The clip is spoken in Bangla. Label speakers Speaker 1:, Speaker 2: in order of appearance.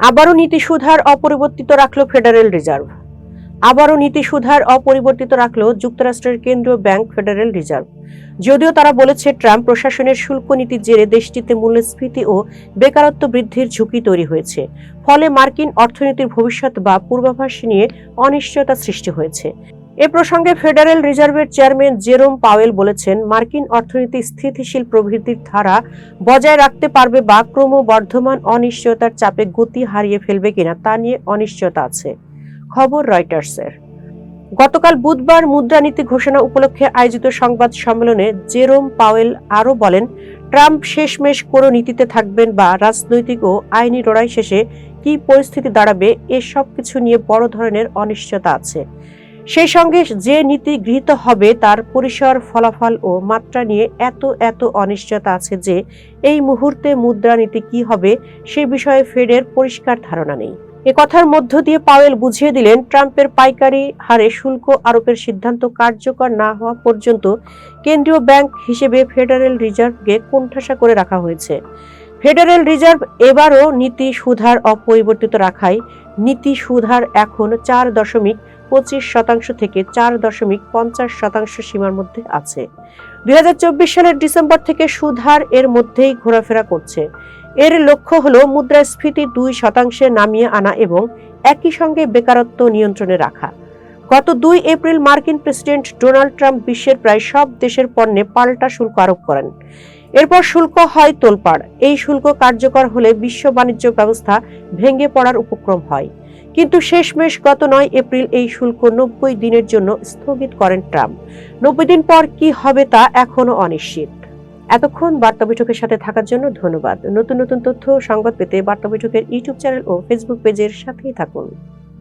Speaker 1: আবারও নীতি সুধার অপরিবর্তিত রাখল ফেডারেল রিজার্ভ আবারও নীতি সুধার অপরিবর্তিত রাখল যুক্তরাষ্ট্রের কেন্দ্রীয় ব্যাংক ফেডারেল রিজার্ভ যদিও তারা বলেছে ট্রাম্প প্রশাসনের শুল্ক নীতির জেরে দেশটিতে মূল্যস্ফীতি ও বেকারত্ব বৃদ্ধির ঝুঁকি তৈরি হয়েছে। ফলে মার্কিন অর্থনীতির ভবিষ্যৎ বা পূর্বাভাস নিয়ে অনিশ্চয়তা সৃষ্টি হয়েছে। এ প্রসঙ্গে ফেডারেল রিজার্ভের চেয়ারম্যান জেরোম পাওয়েল বলেছেন, মার্কিন অর্থনীতি স্থিতিশীল প্রবৃদ্ধির ধারা বজায় রাখতে পারবে বা ক্রমবর্ধমান অনিশ্চয়তার চাপে গতি হারিয়ে ফেলবে কিনা তা নিয়ে অনিশ্চয়তা আছে। খবর রয়টার্সের। গতকাল বুধবার মুদ্রানীতি ঘোষণা উপলক্ষে আয়োজিত সংবাদ সম্মেলনে জেরোম পাওয়েল আরও বলেন, ট্রাম্প শেষমেশ কোনো নীতিতে থাকবেন বা রাজনৈতিক ও আইনি লড়াই শেষে কি পরিস্থিতি দাঁড়াবে এসব কিছু নিয়ে বড় ধরনের অনিশ্চয়তা আছে। সেই সঙ্গে যে নীতি গৃহীত হবে, তার পরিসর, ফলাফল ও মাত্রা নিয়ে এত এত অনিশ্চয়তা আছে যে এই মুহূর্তে মুদ্রানীতি কি হবে সে বিষয়ে ফেডের পরিষ্কার ধারণা নেই। এ কথার মধ্য দিয়ে পাওয়েল বুঝিয়ে দিলেন, ট্রাম্পের পাইকারি হারে শুল্ক আরোপের সিদ্ধান্ত কার্যকর না হওয়া পর্যন্ত কেন্দ্রীয় ব্যাংক হিসেবে ফেডারেল রিজার্ভকে কোণঠাসা করে রাখা হয়েছে। ফেডারেল রিজার্ভ এবারও নীতি সুধার অপরিবর্তিত রাখায় নীতি সুধার এখন চার দশমিক পঁচিশ শতাংশ থেকে চার দশমিক পঞ্চাশ শতাংশ সীমার মধ্যে আছে। দুই হাজার চব্বিশ সালের ডিসেম্বর থেকে সুধার এর মধ্যেই ঘোরাফেরা করছে। এর লক্ষ্য হল মুদ্রাস্ফীতি দুই শতাংশে নামিয়ে আনা এবং একই সঙ্গে বেকারত্ব নিয়ন্ত্রণে রাখা। গত দুই এপ্রিল মার্কিন প্রেসিডেন্ট ডোনাল্ড ট্রাম্প বিশ্বের প্রায় সব দেশের পণ্যে পাল্টা শুল্ক আরোপ করেন। এরপর শুল্ক হয় তোলপাড়। এই শুল্ক কার্যকর হলে বিশ্ব বাণিজ্য ব্যবস্থা ভেঙে পড়ার উপক্রম হয়। কিন্তু শেষমেশ গত নয় এপ্রিল এই শুল্ক নব্বই দিনের জন্য স্থগিত করেন ট্রাম্প। নব্বই দিন পর কি হবে তা এখনও অনিশ্চিত। এতক্ষণ বার্তা বৈঠকের সাথে থাকার জন্য ধন্যবাদ। নতুন নতুন তথ্য সংবাদ পেতে বার্তা বৈঠকের ইউটিউব চ্যানেল ও ফেসবুক পেজের সাথেই থাকুন।